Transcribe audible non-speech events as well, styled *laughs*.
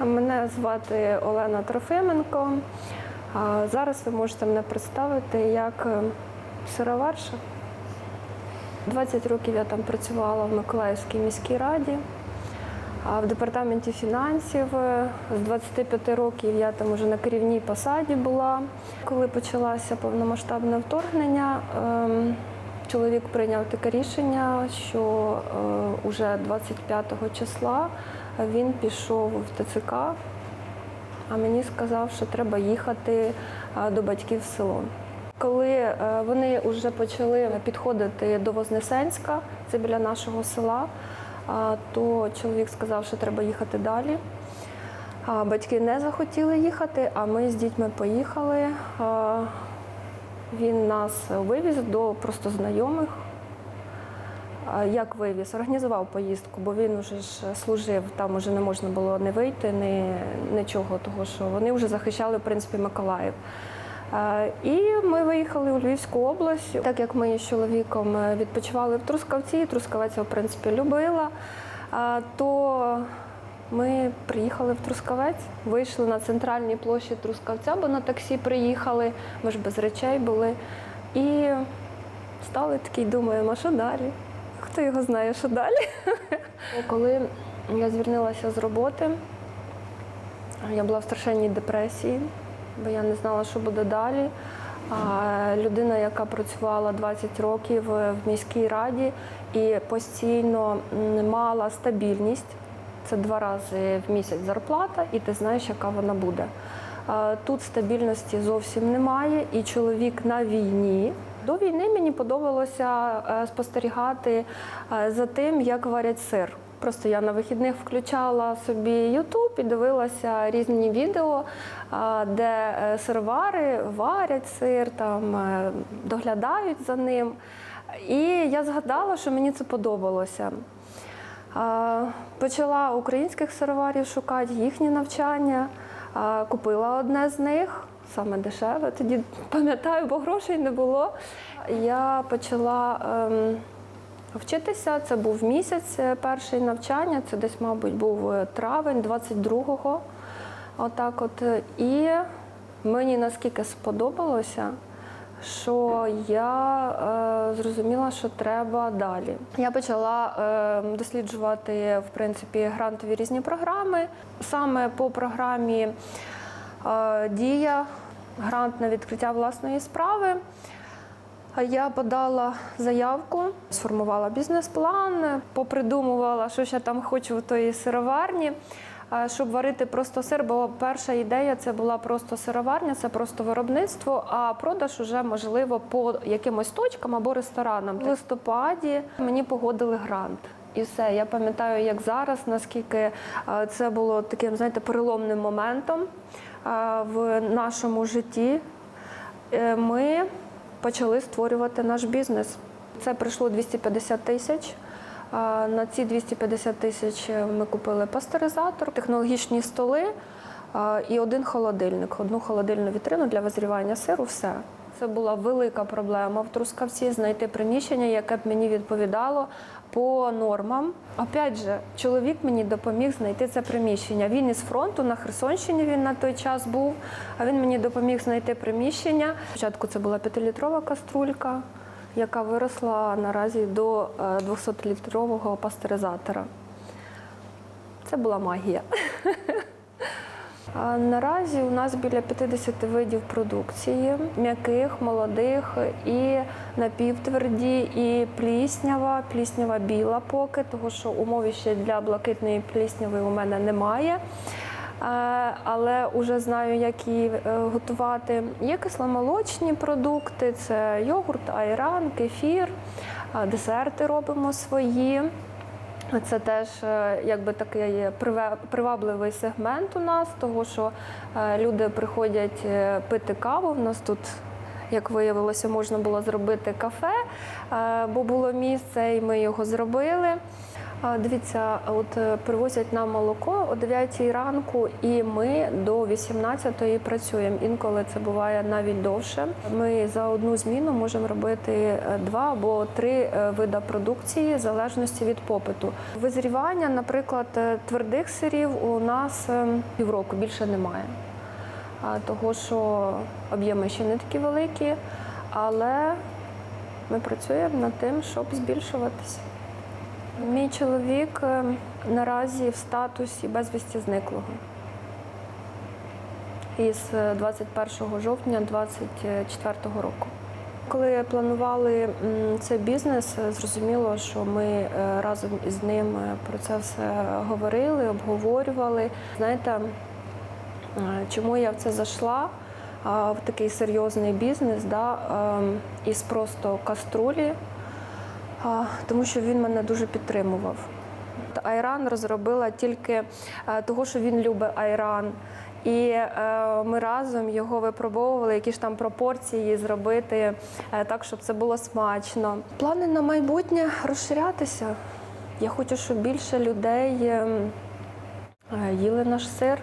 Мене звати Олена Трофименко. Зараз ви можете мене представити як е, сироварша. 20 років я там працювала в Миколаївській міській раді, в департаменті фінансів. Е, З 25 років я там вже на керівній посаді була. Коли почалося повномасштабне вторгнення, ем, чоловік прийняв таке рішення, що е, уже 25 числа він пішов в ТЦК, а мені сказав, що треба їхати до батьків в село. Коли е, вони вже почали підходити до Вознесенська, це біля нашого села, то чоловік сказав, що треба їхати далі. Батьки не захотіли їхати, а ми з дітьми поїхали. Він нас вивіз до просто знайомих. Як вивіз? Організував поїздку, бо він вже ж служив, там вже не можна було не вийти, ні, нічого, того що вони вже захищали в принципі Миколаїв. І ми виїхали у Львівську область. Так як ми з чоловіком відпочивали в Трускавці, Трускавець я, в принципі любила, то ми приїхали в Трускавець, вийшли на центральній площі Трускавця, бо на таксі приїхали, ми ж без речей були. І стали такі, думаємо, а що далі? Хто його знає, що далі? Коли я звільнилася з роботи, я була в страшенній депресії, бо я не знала, що буде далі. А людина, яка працювала 20 років в міській раді і постійно мала стабільність, це два рази в місяць зарплата, і ти знаєш, яка вона буде. Тут стабільності зовсім немає, і чоловік на війні. До війни мені подобалося е, спостерігати е, за тим, як варять сир. Просто я на вихідних включала собі Ютуб і дивилася різні відео, де е, сировари варять сир, там доглядають за ним. І я згадала, що мені це подобалося. Почала українських сироварів шукати їхні навчання, купила одне з них, саме дешеве. Тоді пам'ятаю, бо грошей не було. Я почала. ем, Вчитися це був місяць е, перший навчання, це десь, мабуть, був е, травень 22-го. Отак от. І мені наскільки сподобалося, що я е, зрозуміла, що треба далі. Я почала е, досліджувати в принципі грантові різні програми. Саме по програмі Дія, грант на відкриття власної справи. Я подала заявку, сформувала бізнес-план, попридумувала, що ще там хочу в тої сироварні, щоб варити просто сир. Бо перша ідея це була просто сироварня, це просто виробництво, а продаж уже можливо по якимось точкам або ресторанам. В листопаді мені погодили грант. І все, я пам'ятаю, як зараз, наскільки е, це було таким, знаєте, переломним моментом е, в нашому житті. Е, Ми почали створювати наш бізнес. Це прийшло 250 тисяч. На ці 250 тисяч ми купили пастеризатор, технологічні столи і один холодильник, одну холодильну вітрину для визрівання сиру. Все. Це була велика проблема в Трускавці знайти приміщення, яке б мені відповідало по нормам. Опять же, чоловік мені допоміг знайти це приміщення. Він із фронту на Херсонщині він на той час був, а він мені допоміг знайти приміщення. Спочатку це була п'ятилітрова каструлька, яка виросла наразі до е, 200-літрового пастеризатора. Це була магія. *laughs* Наразі у нас біля 50 видів продукції м'яких, молодих і напівтверді, і пліснява, пліснява біла поки, тому що умови ще для блакитної плісняви у мене немає. Але вже знаю, як її е, готувати. Є кисломолочні продукти, це йогурт, айран, кефір, десерти робимо свої. Це теж е, якби такий привабливий сегмент у нас, того що е, люди приходять е, пити каву. У нас тут, як виявилося, можна було зробити кафе, бо було місце, і ми його зробили. Дивіться, от е, привозять нам молоко о 9 ранку, і ми до 18 працюємо. Інколи це буває навіть довше. Ми за одну зміну можемо робити е, два або три е, вида продукції в залежності від попиту. Визрівання, наприклад, твердих сирів у нас півроку більше немає. Того, що об'єми ще не такі великі, але ми працюємо над тим, щоб збільшуватися. Мій чоловік е, наразі в статусі безвісті зниклого. Із е, 21 жовтня 2024 року. Коли планували цей бізнес, е, зрозуміло, що ми е, разом із ним е, про це все говорили, обговорювали. Знаєте, е, чому я в це зайшла? В такий серйозний бізнес, да, ем, із просто каструлі, тому що він мене дуже підтримував. Айран розробила тільки е, того, що він любить айран. І е, ми разом його випробовували, які ж там пропорції зробити е, так, щоб це було смачно. Плани на майбутнє розширятися. Я хочу, щоб більше людей ем, е, їли наш сир.